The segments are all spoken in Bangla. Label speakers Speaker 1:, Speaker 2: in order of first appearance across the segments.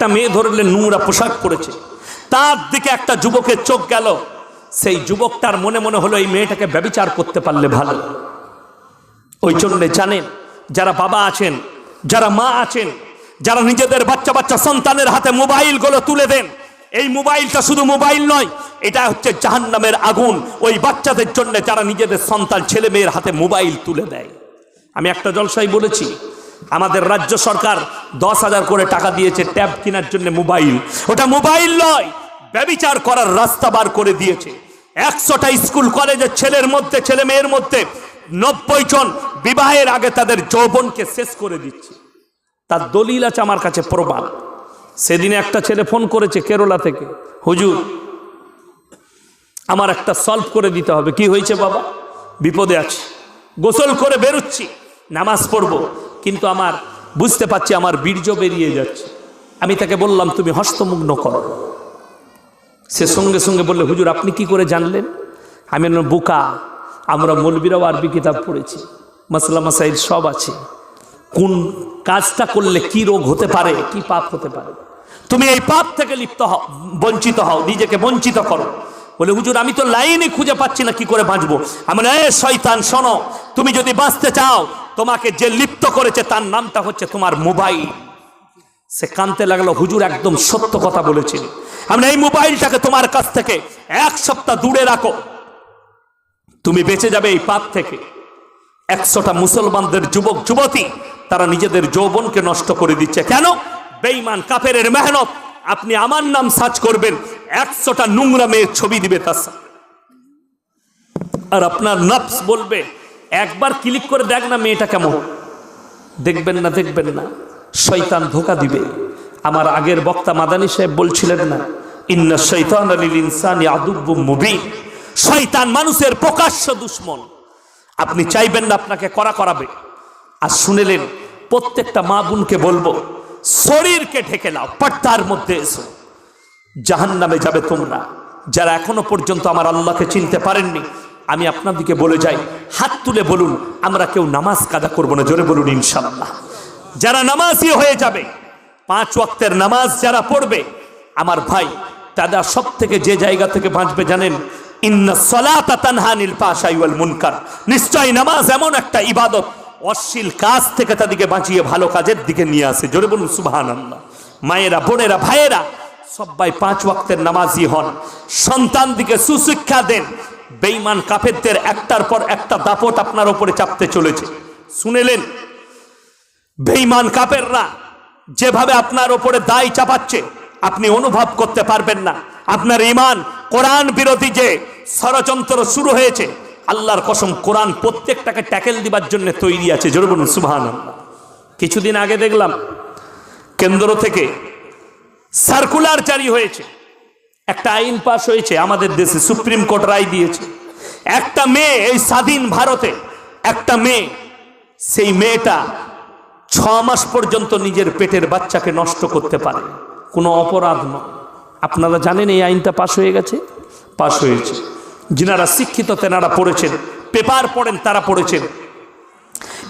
Speaker 1: একটা মেয়ে ধরলে নোংরা পোশাক পরেছে। তার দিকে একটা যুবকের চোখ গেল। সেই যুবকটার মনে মনে হলো, এই মেয়েটাকে ব্যবিচার করতে পারলে ভালো। ওই জন্যে জানেন, যারা বাবা আছেন, যারা মা আছেন, যারা নিজেদের বাচ্চা বাচ্চা সন্তানের হাতে মোবাইলগুলো তুলে দেন, এই মোবাইলটা শুধু মোবাইল নয়, এটা হচ্ছে জাহান্নামের আগুন। ওই বাচ্চাদের জন্য যারা নিজেদের সন্তান ছেলে মেয়ের হাতে মোবাইল তুলে দেয়। আমি একটা জলসাই বলেছি আমাদের রাজ্য সরকার দশ হাজার করে টাকা দিয়েছে ট্যাব কেনার জন্য মোবাইল। ওটা মোবাইল নয়, ব্যবিচার করার রাস্তা বার করে দিয়েছে। একশোটা স্কুল, কলেজের ছেলের মধ্যে, ছেলে মেয়ের মধ্যে নব্বই জন বিবাহের আগে তাদের যৌবনকে শেষ করে দিচ্ছে। তার দলিল আছে আমার কাছে প্রমাণ। সেদিনে একটা ছেলে ফোন করেছে কেরলা থেকে, হুজুর, আমার একটা সলভ করে দিতে হবে। কি হয়েছে বাবা? বিপদে আছি। গোসল করে বেরোচ্ছি, নামাজ পড়ব। কিন্তু আমার বুঝতে পারছি আমার বীর্য বেরিয়ে যাচ্ছে। আমি তাকে বললাম, তুমি হস্তমুগ্ন করো। সে সঙ্গে সঙ্গে বললে, হুজুর, আপনি কি করে জানলেন? আমি বোকা, আমরা মৌলবীরাও আরবি কিতাব পড়েছি, মাসলা মাসাইল সব আছে। কোন কাজটা করলে কি রোগ হতে পারে, কি পাপ হতে পারে? তুমি এই পাপ থেকে লিপ্ত হও, বঞ্চিত হও, নিজেকে বঞ্চিত করো। বলে, হুজুর, আমি তো লাইনে খুঁজে পাচ্ছি না, কি করে বাঁচবো? আমি এ শয়তান, শোনো, তুমি যদি বাঁচতে চাও, তোমাকে যে লিপ্ত করেছে, তার নামটা হচ্ছে তোমার মোবাইল। সে কানতে লাগল, হুজুর একদম সত্য কথা বলেছেন। আমরা এই মোবাইলটাকে তোমার কাছ থেকে এক সপ্তাহ দূরে রাখো। তুমি বেঁচে যাবে এই পাপ থেকে। একশোটা মুসলমানদের যুবক, যুবতী, তারা নিজেদের যৌবনকে নষ্ট করে দিচ্ছে। কেন? বেঈমান, কাফেরের মেহনত। আপনি আমার নাম সার্চ করবেন, একশোটা নোংরা মেয়ের ছবি দিবে তার। আর আপনার নফস বলবে, একবার ক্লিক করে দেখ না মেয়েটা কেমন। দেখবেন না দেখবেন না। শয়তান ধোকা দিবে। আমার আগের বক্তা মাদানী সাহেব বলছিলেন না, ইন্না শৈতান আলিল ইনসান আদুব্বু মুবিন। শয়তান মানুষের প্রকাশ্য দুশ্মন। আপনি চাইবেন না আপনাকে করা করাবে। আর শুনেলেন, প্রত্যেকটা মা বোনকে বলব শরীরকে ঢেকে নাও, পর্দার মধ্যে এসো। জাহান নামে যাবে তোমরা। যারা এখনও পর্যন্ত আমার আল্লাহকে চিনতে পারেননি, আমি আপনাদিকে বলে যাই, হাত তুলে বলুন, আমরা কেউ নামাজ কাদা করব না, জোরে বলুন ইনশাল্লাহ যারা নামাজই হয়ে যাবে, পাঁচ ওয়াক্তের নামাজ যারা পড়বে, আমার ভাই, তারা সব থেকে যে জায়গা থেকে বাঁচবে জানেন, ইন্না সলাতা তানহানিল পাশাই ওয়াল মুনকার। নিশ্চয় নামাজ এমন একটা ইবাদত অশ্লীল কাজ থেকে তাদেরকে বাঁচিয়ে ভালো কাজের দিকে নিয়ে আসে। জোরে বলুন, সুবহানাল্লাহ। মায়েরা, বোনেরা, ভাইয়েরা সবাই পাঁচ ওয়াক্তের নামাজি হন। সন্তান দিকে সুশিক্ষা দেন। বেঈমান কাফেরদের একটার পর একটা দাপট আপনার ওপরে চাপতে চলেছে। শুনেলেন? বেঈমান কাপেররা যেভাবে আপনার ওপরে দায় চাপাচ্ছে, আপনি অনুভব করতে পারবেন না। আপনার ইমান কোরআন বিরোধী যে ষড়যন্ত্র শুরু হয়েছে আল্লাহর কসম, কোরআন প্রত্যেকটাকে ট্যাকেল দিবার জন্য তৈরি আছে। জোর বলুন সুবহান কিছুদিন আগে দেখলাম, কেন্দ্র থেকে সার্কুলার জারি হয়েছে। একটা আইন পাশ হয়েছে, আমাদের দেশে সুপ্রিম কোর্ট রায় দিয়েছে। একটা মেয়ে, এই স্বাধীন ভারতে একটা মেয়ে, সেই মেয়েটা ছ মাস পর্যন্ত নিজের পেটের বাচ্চাকে নষ্ট করতে পারে। কোনো অপরাধ নয়। আপনারা জানেন এই আইনটা পাশ হয়ে গেছে? পাশ হয়েছে। যিনারা শিক্ষিত, তেনারা পড়েছেন। পেপার পড়েন, তারা পড়েছেন।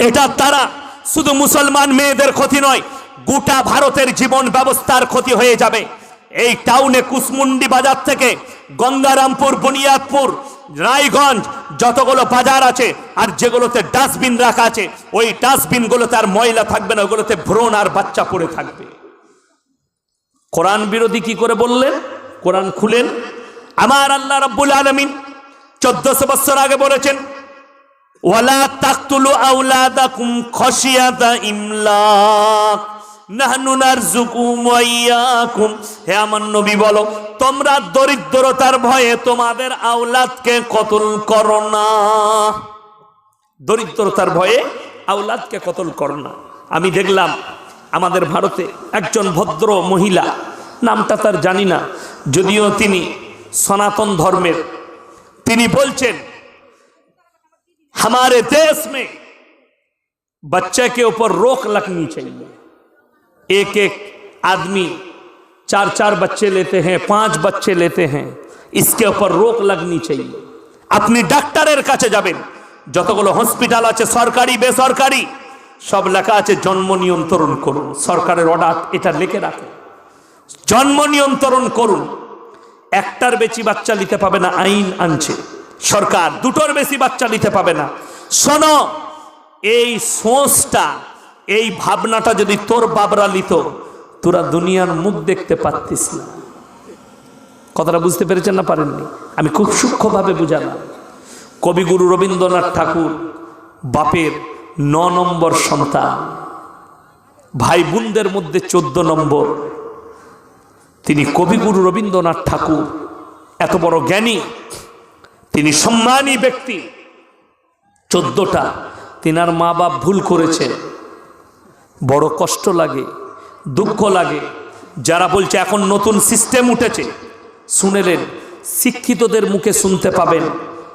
Speaker 1: এটা তারা শুধু মুসলমান মেয়েদের ক্ষতি নয়, গোটা ভারতের জীবন ব্যবস্থার ক্ষতি হয়ে যাবে। এই টাউনে কুসমুন্ডি বাজার থেকে গঙ্গারামপুর, বুনিয়াদপুর, রায়গঞ্জ যতগুলো বাজার আছে, আর যেগুলোতে ডাস্টবিন রাখা আছে, ওই ডাস্টবিনগুলোতে আর ময়লা থাকবে না, ওগুলোতে ভ্রণ আর বাচ্চা পড়ে থাকবে। কোরআন বিরোধী কি করে বললেন? কোরআন খুলেন? আমার আল্লাহ রাব্বুল আলমিন চোদ্দশো বছর আগে বলেছেন, ওয়ালা তাকতুলু আউলাদাকুম খশিয়াতা ইমলাক হে আমার নবী বলো, তোমরা দরিদ্রতার ভয়ে তোমাদের আওলাদকে কতল করো না? দরিদ্রতার ভয়ে আওলাদকে কতল করো না। আমি দেখলাম, আমাদের ভারতে একজন ভদ্র মহিলা, নামটা তার জানি না, যদিও তিনি সনাতন ধর্মের তিনি বলছেন हमारे देश में बच्चे के ऊपर रोक लगनी चाहिए एक एक आदमी चार चार बच्चे लेते हैं पांच बच्चे लेते हैं इसके ऊपर रोक लगनी चाहिए আপনি ডাক্তারের কাছে যাবেন যতগুলো হসপিটাল আছে সরকারি বেসরকারি সব লেখা আছে জন্ম নিয়ন্ত্রণ করুন সরকারের অর্ডার এটা লিখে রাখে জন্ম নিয়ন্ত্রণ করুন একটার বেশি বাচ্চা নিতে পাবে না, আইন আনছে। সরকার দুটোর বেশি বাচ্চা নিতে পাবে না। শোনো, এই সোচটা, এই ভাবনাটা যদি তোর বাবরা লিত তোরা দুনিয়ার মুখ দেখতে পারতিস না। কথাটা বুঝতে পেরেছেন না পারেননি? আমি খুব সূক্ষ্মভাবে বুঝালাম। কবিগুরু রবীন্দ্রনাথ ঠাকুর, বাপের ন নম্বর সন্তান। ভাই বোনদের মধ্যে চোদ্দ নম্বর। তিনি কবিগুরু রবীন্দ্রনাথ ঠাকুর, এত বড় জ্ঞানী, তিনি সম্মানী ব্যক্তি। চোদ্দটা, তিনার মা বাপ ভুল করেছে। বড় কষ্ট লাগে, দুঃখ লাগে। যারা বলছে, এখন নতুন সিস্টেম উঠেছে। শুনেলেন, শিক্ষিতদের মুখে শুনতে পাবেন।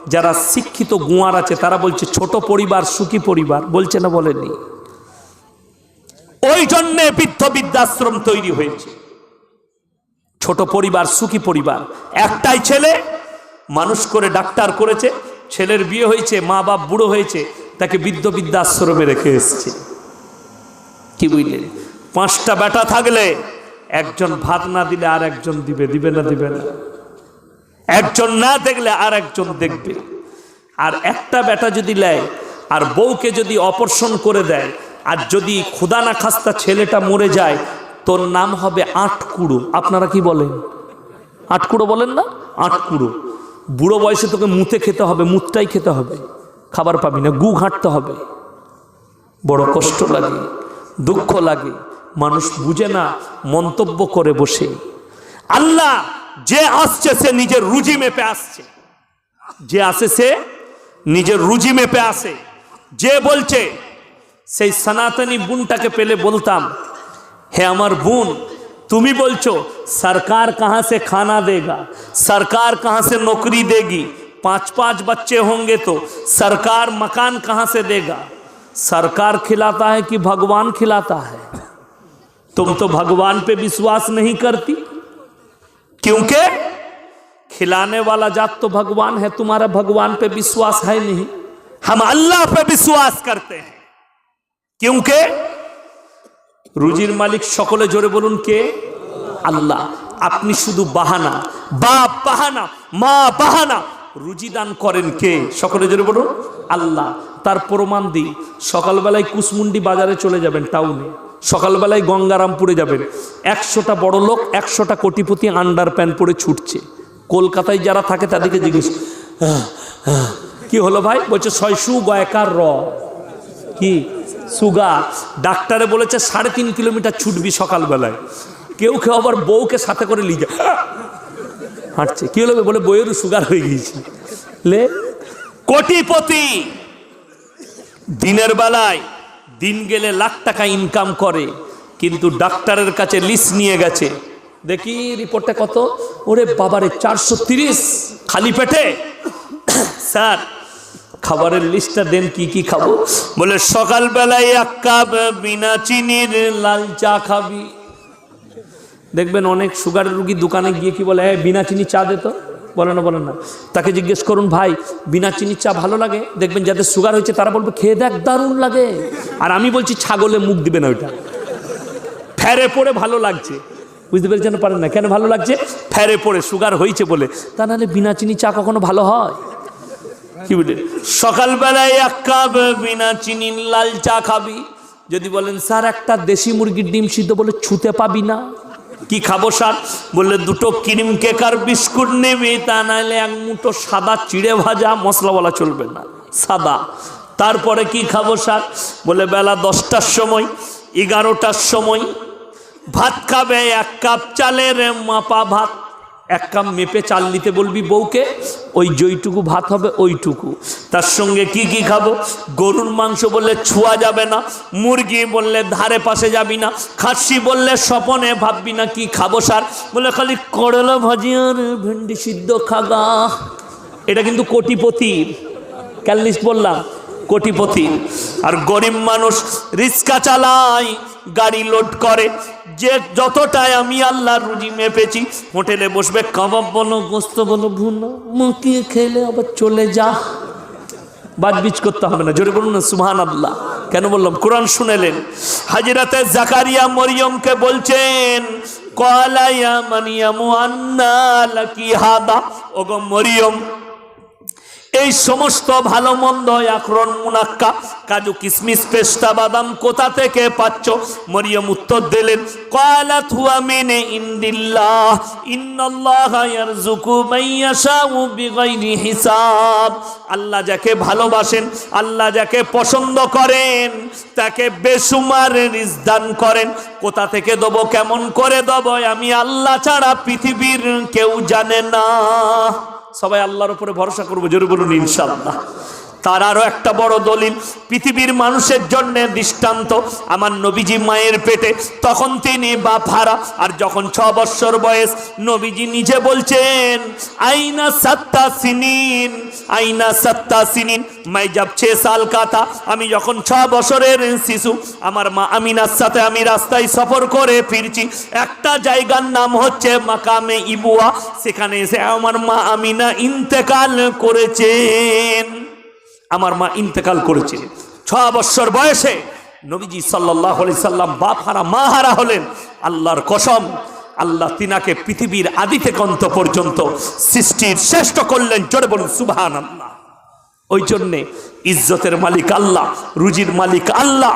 Speaker 1: যারা শিক্ষিত গুয়ার আছে, তারা বলছে, ছোট পরিবার, সুখী পরিবার। বলছে না বলেনি ওই জন্যে বৃদ্ধ বৃদ্ধাশ্রম তৈরি হয়েছে। ছোট পরিবার, সুখী পরিবার। একটাই ছেলে মানুষ করে ডাক্তার করেছে, ছেলের বিয়ে হয়েছে, মা বাপ বুড়ো হয়েছে, তাকে বৃদ্ধ বৃদ্ধাশ্রমে রেখে এসছে। কি বুঝলেন? পাঁচটা বেটা থাকলে একজন ভাত না দিলে আর একজন দিবে দিবে না দিবে না। একজন না দেখলে আর একজন দেখবে। আর একটা বেটা যদি নেয়, আর বউকে যদি অপর্ষণ করে দেয়, আর যদি খুদা না খাস্তা ছেলেটা মরে যায় তোর নাম হবে আটকুড়ো। আপনারা কি বলেন? আটকুড়ো বলেন না? আটকুড়ো। বুড়ো বয়সে তোকে মুতে খেতে হবে, মুতটাই খেতে হবে। খাবার পাবি না, গু ঘাঁটতে হবে। বড় কষ্ট লাগে, দুঃখ লাগে, মানুষ বুঝে না, মন্তব্য করে বসে। আল্লাহ যে আসছে, সে নিজের রুজি মেপে আসছে। যে আসে, সে নিজের রুজি মেপে আসে। যে বলছে, সেই সনাতনী বোনটাকে পেলে বলতাম हे अमर बून तुम ही बोलचो, सरकार कहाँ से खाना देगा? सरकार कहाँ से नौकरी देगी? पाँच पाँच बच्चे होंगे तो सरकार मकान कहाँ से देगा? सरकार खिलाता है कि भगवान खिलाता है? तुम तो भगवान पे विश्वास नहीं करती। क्योंकि खिलाने वाला जात तो भगवान है, तुम्हारा भगवान पे विश्वास है नहीं। हम अल्लाह पे विश्वास करते हैं। क्योंकि রুজির মালিক সকলে জোরে বলুন কে? আল্লাহ। আপনি শুধু বাহানা। বাপ বাহানা মা বাহানা। রুজি দান করেন কে? সকলে জোরে বলুন। আল্লাহ। তার প্রমাণ দিই। সকালবেলায় কুসমুন্ডি বাজারে চলে যাবেন টাউনে। সকালবেলায় গঙ্গারামপুরে যাবেন। একশোটা বড় লোক একশোটা কোটিপতি আন্ডার প্যান্ট পরে ছুটছে। কলকাতায় যারা থাকে তাদেরকে জিজ্ঞেস "আহ, আহ, কি হলো ভাই? বলছে ছয়শু গয়কার র। কি? সুগার ডাক্তারে বলেছে সাড়ে তিন কিলোমিটার ছুটবি সকালবেলায়। কেউ কেউ আবার বউকে সাথে করে যায়। হাঁটছে। কি হলো? বলে বইয়েরও সুগার হয়ে গিয়েছে। লে, কোটিপতি, দিনের বেলায় দিন গেলে লাখ টাকা ইনকাম করে, কিন্তু ডাক্তারের কাছে লিস্ট নিয়ে গেছে। দেখি রিপোর্টটা কত? ওরে বাবারে, চারশো খালি পেটে? স্যার খাবারের লিস্টটা দেন, কি কি খাব? বলে, সকালবেলায় এক কাপ বিনা চিনির লাল চা খাবি। দেখবেন অনেক সুগারের রুগী দোকানে গিয়ে কি বলে হ্যাঁ বিনা চিনি চা দে তো। বলে না বলে না। তাকে জিজ্ঞেস করুন, ভাই, বিনা চিনির চা ভালো লাগে? দেখবেন যাদের সুগার হয়েছে, তারা বলবে, খেয়ে দেখ, দারুণ লাগে। আর আমি বলছি, ছাগলে মুখ দিবে না ওইটা। ফেরে পড়ে ভালো লাগছে। বুঝতে পেরেছেন, পারেন না? কেন ভালো লাগছে? ফেরে পড়ে সুগার হয়েছে বলে। তা নাহলে বিনা চিনি চা কখনো ভালো হয়? কি বলে? সকালবেলায় এক কাপ বিনা চিনির লাল চা খাবি। যদি বলেন, স্যার, একটা দেশি মুরগির ডিম সিদ্ধ বলে ছুতে পাবি না? কি খাব, স্যার? বললে, দুটো ক্রিম কেক আর বিস্কুট নেবে, তা নাহলে এক মুঠো সাদা চিড়ে ভাজা মশলাওয়ালা চলবে না। সাদা? তারপরে কি খাব, স্যার? বলে, বেলা দশটার সময়, এগারোটার সময় ভাত খাবে, এক কাপ চালের মাপা ভাত। এক কাম মেপে চাল নিতে বলবি বউকে, ওই যেইটুকু ভাত হবে ওইটুকু। তার সঙ্গে কি কি খাব? গরুর মাংস বললে ছোঁয়া যাবে না, মুরগি বললে ধারে পাশে যাবি না, খাসি বললে স্বপনে ভাববি না কি খাব সার। বলে খালি করলা ভাজি আর ভেন্ডি সিদ্ধ খাগা এটা কিন্তু কোটিপতির ক্যালিস্ট বললাম, কোটিপতি। আর গরিব মানুষ রিক্সা চালায় গাড়ি লোড করে। যে যতটাই আমি আল্লাহর রুজি মেপেছি, হোটেলে বসবে, কাবাব বলো, গোস্ত বলো, ভুনো মুখিয়ে খেলে আবার চলে যা। বাজবিজ করতে হবে না, জোরে বলুন না সুহান আল্লাহ কেন বললাম? কোরআন শুনেলেন। হাজিরাতে জাকারিয়া মরিয়মকে বলছেন, কলা ইয়া মারিয়ামু আন্না লাকি হাদা। ওগো মরিয়ম এই সমস্ত ভালো মন্দ আখরণ মুনাক্কা। কাজু কিসমিস, পেস্তা, বাদাম কোথা থেকে পাচ্ছ? মরিয়ম উত্তর দিলেন, কালাত থুয়া মেনে ইন্দিল্লাহ, ইন্নাল্লাহ ইয়ারযুকু মাইয়াশাউ বিগাইরি হিসাব। আল্লাহ যাকে ভালোবাসেন, আল্লাহ যাকে পছন্দ করেন, তাকে বেসুমার রিজক দান করেন। কোথা থেকে দেবো, কেমন করে দেবো, আমি আল্লাহ ছাড়া পৃথিবীর কেউ জানে না। সবাই আল্লাহর উপরে ভরসা করব জোরে বলুন ইনশাল্লাহ তার আরও একটা বড় দলিল, পৃথিবীর মানুষের জন্য দৃষ্টান্ত, আমার নবীজি মায়ের পেটে, তখন তিনি বাপ হারা, আর যখন ছ বৎসর বয়স, নবীজি নিজে বলছেন, আইনা সাত্তা সিনিন, আইনা সাত্তা সিনিন, মাই যাব ছে সাল কাতা, আমি যখন ছ বছরের শিশু, আমার মা আমিনার সাথে আমি রাস্তায় সফর করে ফিরছি, একটা জায়গার নাম হচ্ছে মাকামে ইবুয়া, সেখানে এসে আমার মা আমিনা ইন্তেকাল করেছেন। আমার মা ইন্তেকাল করেছে। ছ বৎসর বয়সে নবীজি সাল্লাহ সাল্লাম বাপ হারা মা হারা হলেন। আল্লাহর কসম, আল্লাহ তিনাকে পৃথিবীর আদি থেকে অন্ত পর্যন্ত সৃষ্টির শ্রেষ্ঠ করলেন, জোরে বলুন সুবাহান আল্লাহ ওই জন্যে ইজ্জতের মালিক আল্লাহ, রুজির মালিক আল্লাহ।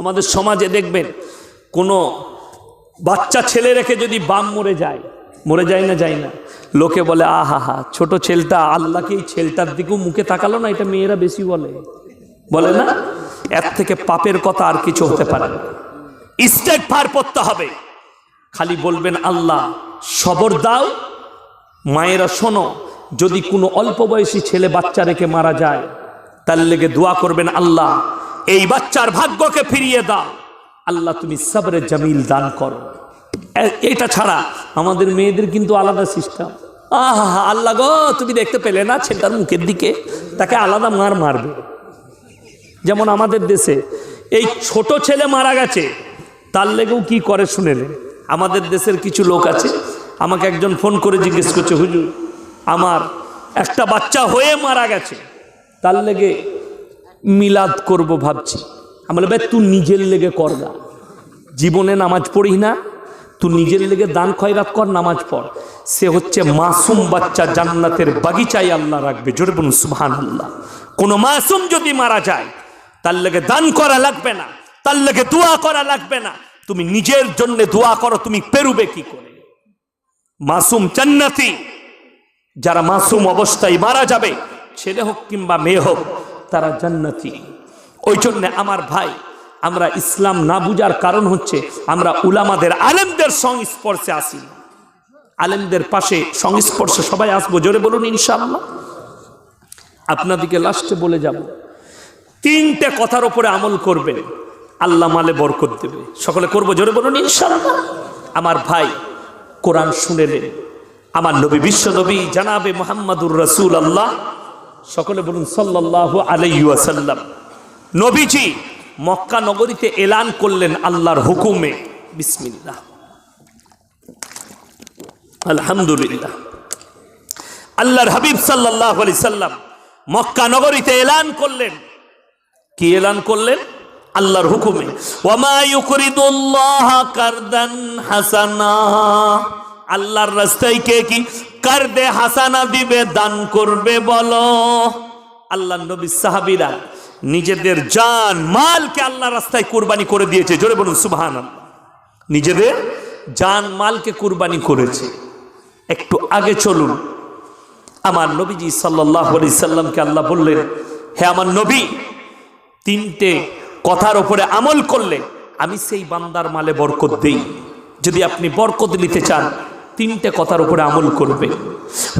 Speaker 1: আমাদের সমাজে দেখবেন, কোনো বাচ্চা ছেলে রেখে যদি বাম মরে যায় মরে যায় না যায় না। লোকে বলে, আহা, হা ছোট ছেলটা, আল্লাহকে এই ছেলটার দিকেও মুখে তাকালো না, এটা মেয়েরা বেশি বলে। বলে না? এর থেকে পাপের কথা আর কিছু হতে পারে পার করতে হবে। খালি বলবেন, আল্লাহ, সবর দাও। মায়েরা, শোনো, যদি কোনো অল্প বয়সী ছেলে বাচ্চা রেখে মারা যায়, তার লেগে দোয়া করবেন, আল্লাহ, এই বাচ্চার ভাগ্যকে ফিরিয়ে দাও। আল্লাহ, তুমি সবরে জামিল দান করো। এটা ছাড়া আমাদের মেয়েদের কিন্তু আলাদা সিস্টেম। আহা, আল্লাহ গো, তুমি দেখতে পেলে না ছেলেটার মুখের দিকে? তাকে আলাদা মার মারবে। যেমন আমাদের দেশে এই ছোট ছেলে মারা গেছে, তার লেগেও কি করে শুনেলেন আমাদের দেশের কিছু লোক আছে, আমাকে একজন ফোন করে জিজ্ঞেস করছে, হুজুর, আমার একটা বাচ্চা হয়ে মারা গেছে, তার লেগে মিলাদ করব ভাবছি। আমি বলে তুই নিজের লেগে কর না জীবনে নামাজ পড়ি না তুই নিজের লেগে দান খয়রাত কর নামাজ পড় সে হচ্ছে মাসুম বাচ্চা জান্নাতের বাগিচায় আল্লাহ রাখবে জোরে বলুন সুবহান আল্লাহ কোনো মাসুম যদি মারা যায় তার লেগে দান করা লাগবে না তার লেগে দোয়া করা লাগবে না তুমি নিজের জন্য দোয়া করো তুমি পেরুবে কি করে মাসুম জান্নাতি যারা মাসুম অবস্থায় মারা যাবে ছেলে হোক কিংবা মেয়ে হোক, তারা জান্নাতি। ওই জন্যে আমার ভাই আমরা ইসলাম না বুঝার কারণ হচ্ছে আমরা উলামাদের আলেমদের সংস্পর্শে আসি। আলেমদের পাশে সংস্পর্শে সবাই আসব, জোরে বলুন ইনশাআল্লাহ। আপনাদিকে লাস্টে বলে যাব, তিনটে কথার ওপরে আমল করবেন, আল্লাহ মালে বরকত দেবে। সকলে করব, জোরে বলুন ইনশাআল্লাহ। আমার ভাই কোরআন শুনেলেন, আমার নবী বিশ্ব নবী জানাবে মোহাম্মদুর রসুল আল্লাহ সকলে বলুন সাল্লাহ আলাইসাল্লাম নবীজি মক্কা নগরীতে এলান করলেন আল্লাহর হুকুমে। বিসমিল্লাহ। আলহামদুলিল্লাহ। আল্লাহর হাবিব সাল্লাহ আলি সাল্লাম মক্কা নগরীতে এলান করলেন। কি এলান করলেন? আল্লাহর হুকুমে। আল্লাহর রাস্তায় কে কি? কারদে হাসানা দিবে, দান করবে, বলো। আল্লাহ নবী সাহাবীরা নিজেদের জান, মালকে আল্লাহ রাস্তায় কোরবানি করে দিয়েছে। জোরে বলুন, সুবহানাল্লাহ। নিজেদের জান, মালকে কুরবানি করেছে। একটু আগে চলুন। আমার নবীজি সাল্লাহ সাল্লামকে আল্লাহ বললেন, হে আমার নবী, তিনটে কথার ওপরে আমল করলে আমি সেই বান্দার মালে বরকত দেই। যদি আপনি বরকত নিতে চান, তিনটে কথার উপরে আমল করবে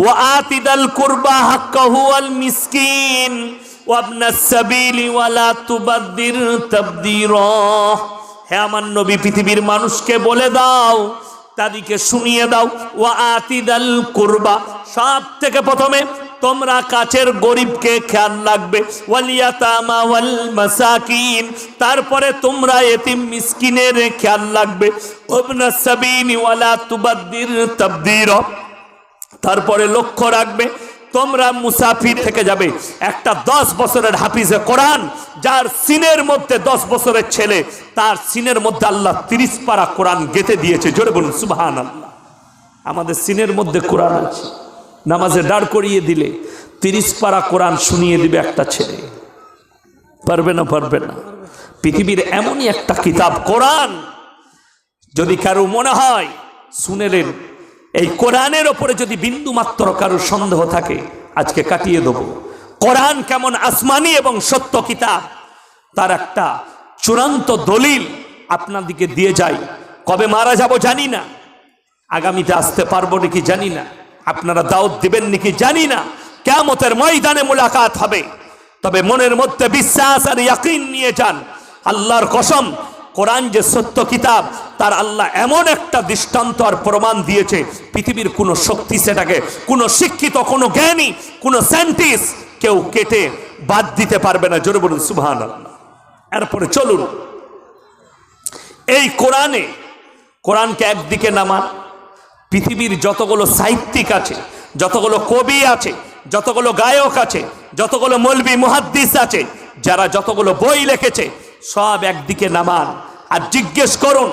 Speaker 1: ও আতিদাল কুরবা হাক্কাহু আল মিসকিন। হে আমার নবী, পৃথিবীর মানুষকে বলে দাও, তাদেরকে শুনিয়ে দাও। ওয়া আতিদাল কুরবা, সব থেকে প্রথমে তোমরা কাছের গরিবকে খেয়াল রাখবে। মাসাকিন, তারপরে তোমরা এতিম মিসকিনের খেয়াল রাখবে। তারপরে লক্ষ্য রাখবে। তোমরা মুসাফির থেকে যাবে। একটা দশ বছরের হাফিজে কোরআন, যার সিনের মধ্যে দশ বছরের ছেলে, তার সিনের মধ্যে আল্লাহ তিরিশ পারা কোরআন গেঁথে দিয়েছে। জোরে বলুন সুবাহান আল্লাহ আমাদের সিনের মধ্যে কোরআন আছে। নামাজে দাঁড় করিয়ে দিলে তিরিশ পারা কোরআন শুনিয়ে দিবে একটা ছেলে। পারবে না পারবে না। পৃথিবীর এমনই একটা কিতাব, কোরআন। যদি কারও মনে হয় শুনেলেন এই কোরআনের ওপরে যদি বিন্দু মাত্র কারও সন্দেহ থাকে, আজকে কাটিয়ে দেব। কোরআন কেমন আসমানি এবং সত্য কিতাব, তার একটা চূড়ান্ত দলিল আপনাদিকে দিয়ে যাই কবে মারা যাব জানি না। আগামীতে আসতে পারব নাকি জানি না। আপনারা দাওয়াত দিবেন নাকি জানি না। কেমতের ময়দানে মোলাকাত হবে। তবে মনের মধ্যে বিশ্বাস আর ইয়াকিন নিয়ে যান। আল্লাহর কসম কোরআন যে সত্য কিতাব, তার আল্লাহ এমন একটা দৃষ্টান্ত আর প্রমাণ দিয়েছে, পৃথিবীর কোনো শক্তি সেটাকে, কোনো শিক্ষিত, কোনো জ্ঞানী, কোনো সায়েন্টিস্ট কেউ কেটে বাদ দিতে পারবে না। জোরে বলুন সুবহান এরপরে চলুন। এই কোরআনে, কোরআনকে একদিকে নামান, পৃথিবীর যতগুলো সাহিত্যিক আছে, যতগুলো কবি আছে, যতগুলো গায়ক আছে, যতগুলো মলবি, মুহাদ্দিস আছে, যারা যতগুলো বই লিখেছে সব একদিকে নামান। আর জিজ্ঞেস করুন,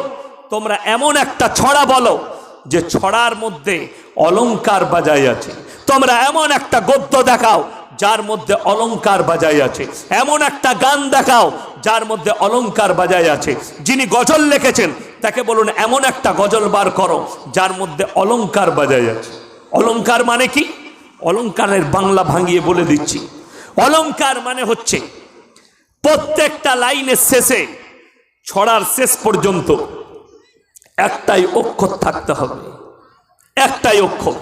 Speaker 1: তোমরা এমন একটা ছড়া বলো যে ছড়ার মধ্যে অলংকার বাজাই আছে। তোমরা এমন একটা গদ্য দেখাও যার মধ্যে অলংকার বাজাই আছে। এমন একটা গান দেখাও যার মধ্যে অলংকার বাজাই আছে। যিনি গজল লিখেছেন, তাকে বলুন, এমন একটা গজল বার করো যার মধ্যে অলংকার বাজাই আছে। অলংকার মানে কি? অলংকারের বাংলা ভাঙিয়ে বলে দিচ্ছি। অলংকার মানে হচ্ছে প্রত্যেকটা লাইনের শেষে, ছড়ার শেষ পর্যন্ত একটাই অক্ষর থাকতে হবে। একটাই অক্ষর।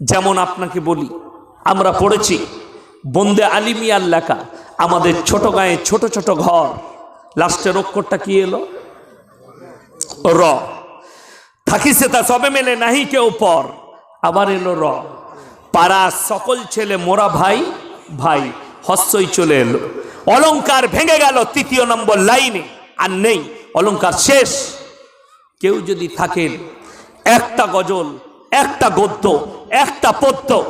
Speaker 1: যেমন আপনাকে বলি, আমরা পড়েছি, বন্দে আলিমিয়ার লেখা, আমাদের ছোট গায়ে ছোট ছোট ঘর। লাস্টের অক্ষরটা কি এলো? র। থাকিছে তা সবে মেলে নাহি কেউ পর। আবার এলো র। পাড়া সকল ছেলে, মোরা ভাই ভাই, হস্যই চলে এলো। অলংকার ভেঙে গেল তৃতীয় নম্বর লাইনে। আর নেই অলঙ্কার শেষ। কেউ যদি থাকেন, একটা গজল, একটা গদ্য, একটা পদ্য,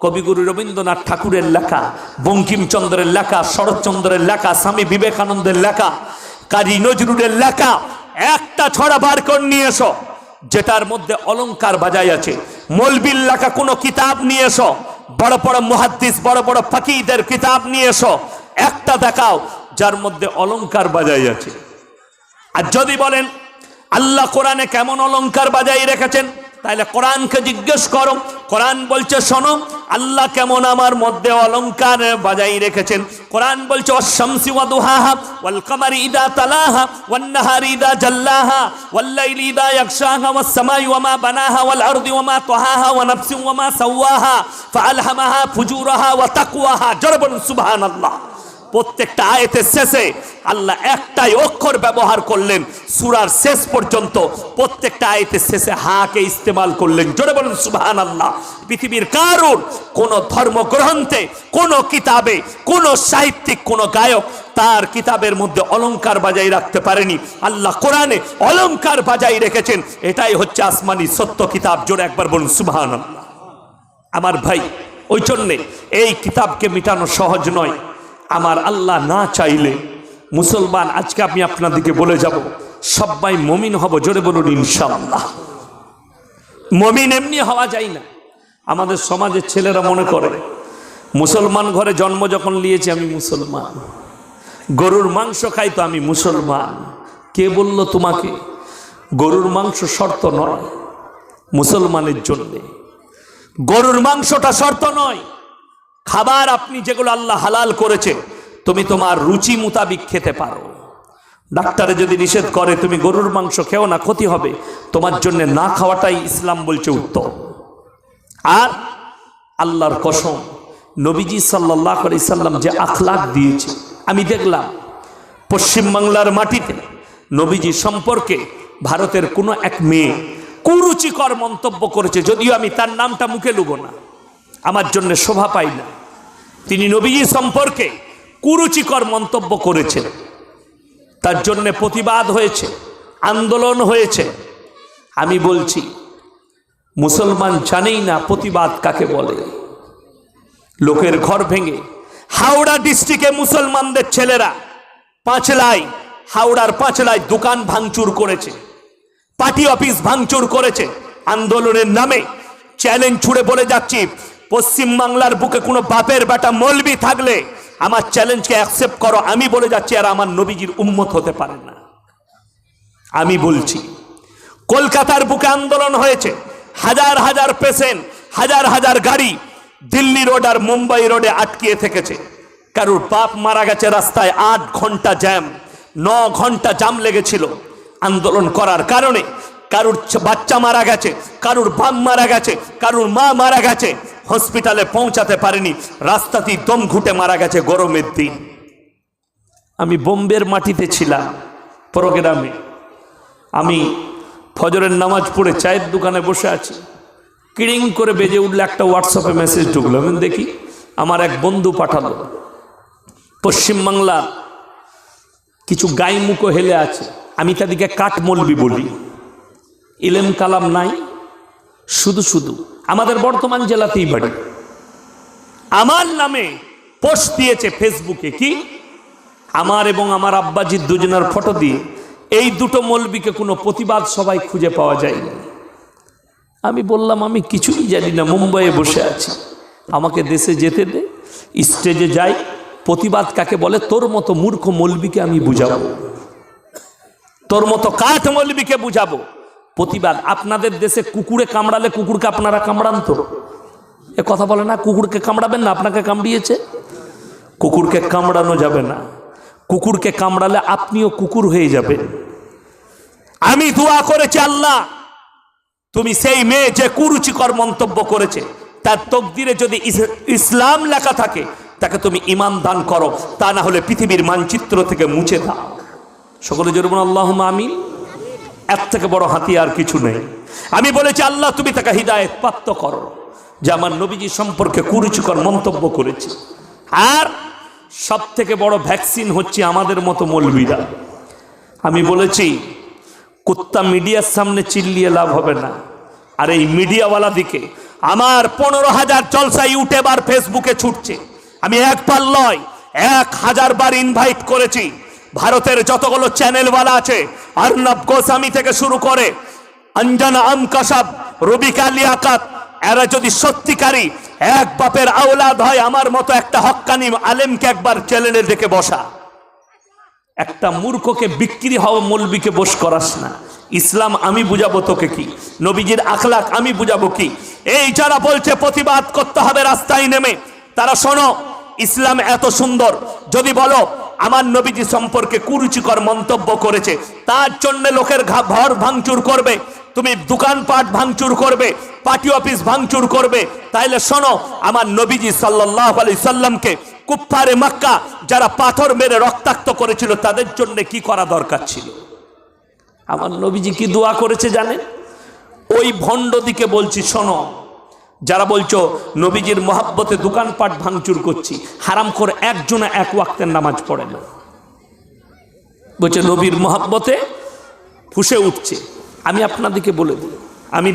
Speaker 1: কবিগুরু রবীন্দ্রনাথ ঠাকুরের লেখা, বঙ্কিমচন্দ্রের লেখা, শরৎচন্দ্রের লেখা, স্বামী বিবেকানন্দের লেখা, কাজী নজরুলের লেখা, একটা ছড়া বার করে নিয়ে এসো, যেটার মধ্যে অলঙ্কার বাজাই আছে। মলবিল লেখা কোনো কিতাব নিয়ে এসো, বড় বড় মুহাদ্দিস, বড় বড় ফাকিদের কিতাব নিয়ে এসো একটা দেখাও, যার মধ্যে অলঙ্কার বাজাই আছে। আর যদি বলেন, আল্লাহ কোরআনে কেমন অলঙ্কার বাজাই রেখেছেন, তাহলে কোরআনকে জিজ্ঞেস করো। কোরআন বলছে, শোনো, আল্লাহ কেমন আমার মধ্যে অলংকার বাজাই রেখেছেন। কোরআন বলছে অশামসি ওয়া দুহাহা ওয়াল কামারি ইদা তালাহা ওয়ান ইদা জাল্লাহা ওয়াল লাইলি ইদা ইয়াগশাহা ওয়াস সামাই ওয়া মা বানাহা ওয়াল আরদি ওয়া মা তাহাহা ওয়া নাফসিন ওয়া মা সাওয়াহা ফাআলহামাহা ফুজুরাহা ওয়া তাকওয়াহা। জোরে বলুন, সুবহানাল্লাহ। প্রত্যেকটা আয়াতের শেষে আল্লাহ একটাই অক্ষর ব্যবহার করলেন। সুরার শেষ পর্যন্ত প্রত্যেকটা আয়াতের শেষে হাকে ইস্তেমাল করলেন। জোরে বলুন সুবহান আল্লাহ পৃথিবীর কারুর কোন ধর্মগ্রন্থে, কোন কিতাবে, কোন সাহিত্যিক, কোন গায়ক তার কিতাবের মধ্যে অলংকার বাজাই রাখতে পারেনি। আল্লাহ কোরআনে অলংকার বাজাই রেখেছেন। এটাই হচ্ছে আসমানি সত্য কিতাব। জোরে একবার বলুন সুবহান আমার ভাই, ওই জন্যে এই কিতাবকে মিটানো সহজ নয়। আমার আল্লাহ না চাইলে মুসলমান, আজকে আমি আপনাদেরকে বলে যাব, সবাই মমিন হব, জোরে বলুন ইনশাল্লাহ মমিন এমনি হওয়া যায় না। আমাদের সমাজের ছেলেরা মনে করে, মুসলমান ঘরে জন্ম যখন নিয়েছি আমি মুসলমান, গরুর মাংস খাই তো আমি মুসলমান। কে বলল তোমাকে? গরুর মাংস শর্ত নয়, মুসলমানের জন্যে। গরুর মাংসটা শর্ত নয় খাবার আপনি যেগুলো আল্লাহ হালাল করেছে, তুমি তোমার রুচি মোতাবিক খেতে পারো। ডাক্তারে যদি নিষেধ করে, তুমি গরুর মাংস খেও না, ক্ষতি হবে। তোমার জন্য না খাওয়াটাই ইসলাম বলছে উত্তম। আর আল্লাহর কসম, নবীজি সাল্লাহ সাল্লাম যে আখলাক দিয়েছে, আমি দেখলাম পশ্চিমবাংলার মাটিতে নবীজি সম্পর্কে ভারতের কোনো এক মেয়ে কুরুচিকর মন্তব্য করেছে, যদিও আমি তার নামটা মুখে লুব না। আমার জন্য শোভা পাই না। তিনি নবীজি সম্পর্কে কুরুচিকর মন্তব্য করেছেন। তার জন্য প্রতিবাদ হয়েছে, আন্দোলন হয়েছে। আমি বলছি, মুসলমান জানেই না প্রতিবাদ কাকে বলে। লোকের ঘর ভেঙে হাওড়া ডিস্ট্রিক্টে মুসলমানদের ছেলেরা পাঁচলাই হাওড়ার পাঁচলাই দোকান ভাঙচুর করেছে, পার্টি অফিস ভাঙচুর করেছে। আন্দোলনের নামে চ্যালেঞ্জ ছুড়ে বলে যাচ্ছি পশ্চিম বাংলার বুকে কোনো বাপের বেটা মলবি থাকলে আমার চ্যালেঞ্জকে অ্যাকসেপ্ট করো, আমি বলে যাচ্ছি আর আমার নবীজির উম্মত হতে পারে না। আমি বলছি, কলকাতার বুকে আন্দোলন হয়েছে, হাজার হাজার পেশেন্ট, হাজার হাজার গাড়ি দিল্লি রোড আর মুম্বাই রোডে আটকিয়ে থেকেছে। কারুর বাপ মারা গেছে রাস্তায় আট ঘণ্টা জ্যাম, ন ঘণ্টা জাম লেগেছিল আন্দোলন করার কারণে কারুর বাচ্চা মারা গেছে, কারুর বাপ মারা গেছে, কারুর মা মারা গেছে, হসপিটালে পৌঁছাতে পারেনি। রাস্তাতেই দম ঘুটে মারা গেছে গরমের দিন। আমি বোম্বের মাটিতে ছিলাম প্রোগ্রামে। আমি ফজরের নামাজ পড়ে চায়ের দোকানে বসে আছি। কিড়িং করে বেজে উঠলে একটা হোয়াটসঅ্যাপে মেসেজ ঢুকলো। আমি দেখি, আমার এক বন্ধু পাঠালো। পশ্চিমবাংলার কিছু গাইমুখো হেলে আছে। আমি তাদেরকে কাঠমলবি বলি। ইলেম কালাম নাই, শুধু শুধু আমাদের বর্তমান জেলাতেই বাড়ি। আমার নামে পোস্ট দিয়েছে ফেসবুকে কি? আমার এবং আমার আব্বাজির দুজনের ফটো দিয়ে এই দুটো মলবিকে কোনো প্রতিবাদ সবাই খুঁজে পাওয়া যায়নি। আমি বললাম, আমি কিছুই জানি না, মুম্বাইয়ে বসে আছি। আমাকে দেশে যেতে দে, স্টেজে যাই, প্রতিবাদ কাকে বলে? তোর মতো মূর্খ মলবিকে আমি বুঝাবো। তোর মতো কাঠ মলবিকে বুঝাবো। প্রতিবাদ। আপনাদের দেশে কুকুরে কামড়ালে কুকুরকে আপনারা কামড়ান তো। এ কথা বলে না, কুকুরকে কামড়াবেন না, আপনাকে কামড়িয়েছে? কুকুরকে কামড়ানো যাবে না। কুকুরকে কামড়ালে আপনিও কুকুর হয়ে যাবেন। আমি দোয়া করেছি আল্লাহ, তুমি সেই মেয়ে যে কুরুচিকর মন্তব্য করেছে, তার তকদিরে যদি ইসলাম লেখা থাকে, তাকে তুমি ইমান দান করো, তা না হলে পৃথিবীর মানচিত্র থেকে মুছে দাও। সকলে জরুন আল্লাহ আমিন। এর থেকে বড় হাতিয়ার কিছু নেই। আমি বলেছি, আল্লাহ, তুমি তাকে হৃদায়ত প্রাপ্ত করো। যে আমার নবীজি সম্পর্কে কুরুচিকর মন্তব্য করেছে। আর সব থেকে বড় ভ্যাকসিন হচ্ছে আমাদের মতো মৌলবীরা। আমি বলেছি, কুত্তা মিডিয়ার সামনে চিল্লিয়ে লাভ হবে না। আর এই মিডিয়াওয়ালা দিকে আমার পনেরো হাজার জলসা ইউটিউব আর ফেসবুকে ছুটছে। আমি একবার নয় এক হাজার বার ইনভাইট করেছি। ভারতের যতগুলো চ্যানেলওয়ালা আছে, অর্ণব গোস্বামী থেকে শুরু করে অঞ্জনা আম কাসাব রবিকা লিয়াকাত, এরা যদি সত্যিকারী এক বাপের আওলাদ হয়, আমার মতো একটা হক্কানি আলেমকে একবার চ্যানেলে ডেকে বসা। একটা মূর্খকে বিক্রি হওয়া মৌলবিকে বস করাস না। ইসলাম আমি বুঝাবো তোকে কি? নবীজির আখলাক আমি বুঝাবো কি? এই যারা বলছে প্রতিবাদ করতে হবে রাস্তায় নেমে, তারা শোনো, ইসলাম এত সুন্দর। যদি বলো আমার নবীজি সম্পর্কে কুরুচিকর মন্তব্য করেছে। তার জন্য লোকের ঘর ভাঙচুর করবে, তুমি দোকানপাট ভাঙচুর করবে, পার্টি অফিস ভাঙচুর করবে। তাইলে শোনো, আমার নবীজি সাল্লাহ আলি সাল্লামকে কুফারে মক্কা যারা পাথর মেরে রক্তাক্ত করেছিল, তাদের জন্য কি করা দরকার ছিল? আমার নবীজি কি দোয়া করেছে জানেন? ওই ভণ্ড দিকে বলছি, শোনো যারা বলছো, নবীজির মহাব্বতে দোকানপাট ভাঙচুর করছি হারাম করে একজনে এক ওয়াক্তের নামাজ পড়ে না। বলছে, নবীর মহাব্বতে ফুসে উঠছে। আমি আপনাদেরকে বলে দিই, আমি